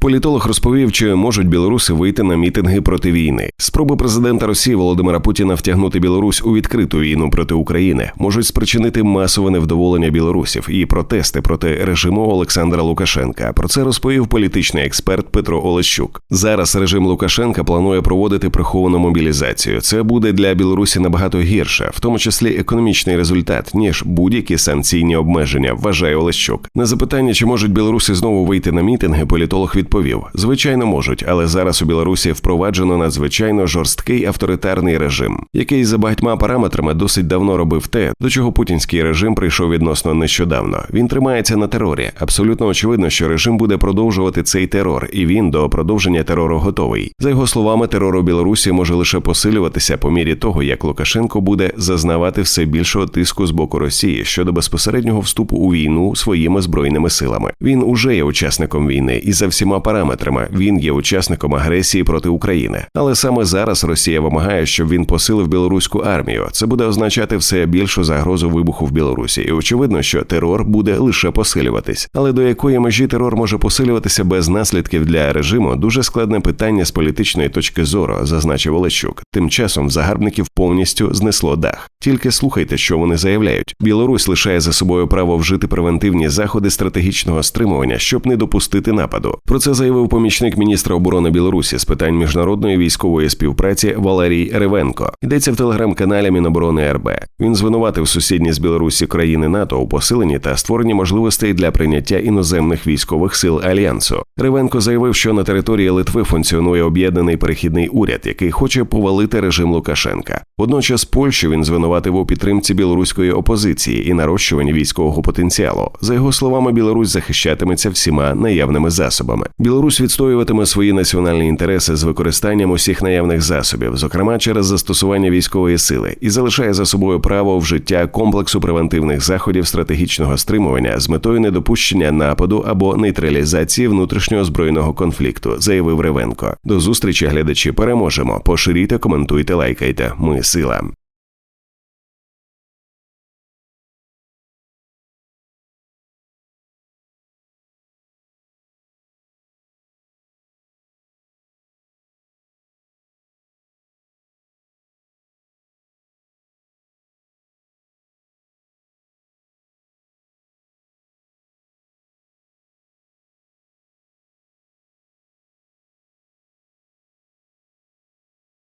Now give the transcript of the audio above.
Політолог розповів, чи можуть білоруси вийти на мітинги проти війни. Спроби президента Росії Володимира Путіна втягнути Білорусь у відкриту війну проти України можуть спричинити масове невдоволення білорусів і протести проти режиму Олександра Лукашенка. Про це розповів політичний експерт Петро Олещук. Зараз режим Лукашенка планує проводити приховану мобілізацію. Це буде для Білорусі набагато гірше, в тому числі економічний результат, ніж будь-які санкційні обмеження. Вважає Олещук. На запитання, чи можуть білоруси знову вийти на мітинги, політолог відповів: звичайно, можуть, але зараз у Білорусі впроваджено надзвичайно жорсткий авторитарний режим, який за багатьма параметрами досить давно робив те, до чого путінський режим прийшов відносно нещодавно. Він тримається на терорі. Абсолютно очевидно, що режим буде продовжувати цей терор, і він до продовження терору готовий. За його словами, терор у Білорусі може лише посилюватися по мірі того, як Лукашенко буде зазнавати все більшого тиску з боку Росії щодо безпосереднього вступу у війну своїми збройними силами. Він уже є учасником війни, і за всіма параметрами він є учасником агресії проти України. Але саме зараз Росія вимагає, щоб він посилив білоруську армію. Це буде означати все більшу загрозу вибуху в Білорусі, і очевидно, що терор буде лише посилюватись. Але до якої межі терор може посилюватися без наслідків для режиму дуже складне питання з політичної точки зору, зазначив Олещук. Тим часом загарбників повністю знесло дах. Тільки слухайте, що вони заявляють. Білорусь лишає за собою право вжити превентивні заходи стратегічного стримування, щоб не допустити нападу. Про це заявив помічник міністра оборони Білорусі з питань міжнародної військової співпраці Валерій Ревенко. Йдеться в телеграм-каналі Міноборони РБ. Він звинуватив сусідні з Білорусі країни НАТО у посиленні та створенні можливостей для прийняття іноземних військових сил альянсу. Ревенко заявив, що на території Литви функціонує об'єднаний перехідний уряд, який хоче повалити режим Лукашенка. Водночас Польщу він звинуватив у підтримці білоруської опозиції і нарощуванні військового потенціалу. За його словами, Білорусь захищатиметься всіма наявними засобами. Білорусь відстоюватиме свої національні інтереси з використанням усіх наявних засобів, зокрема через застосування військової сили, і залишає за собою право вжиття комплексу превентивних заходів стратегічного стримування з метою недопущення нападу або нейтралізації внутрішнього збройного конфлікту, заявив Ревенко. До зустрічі глядачі переможемо. Поширюйте, коментуйте, лайкайте. Ми сила.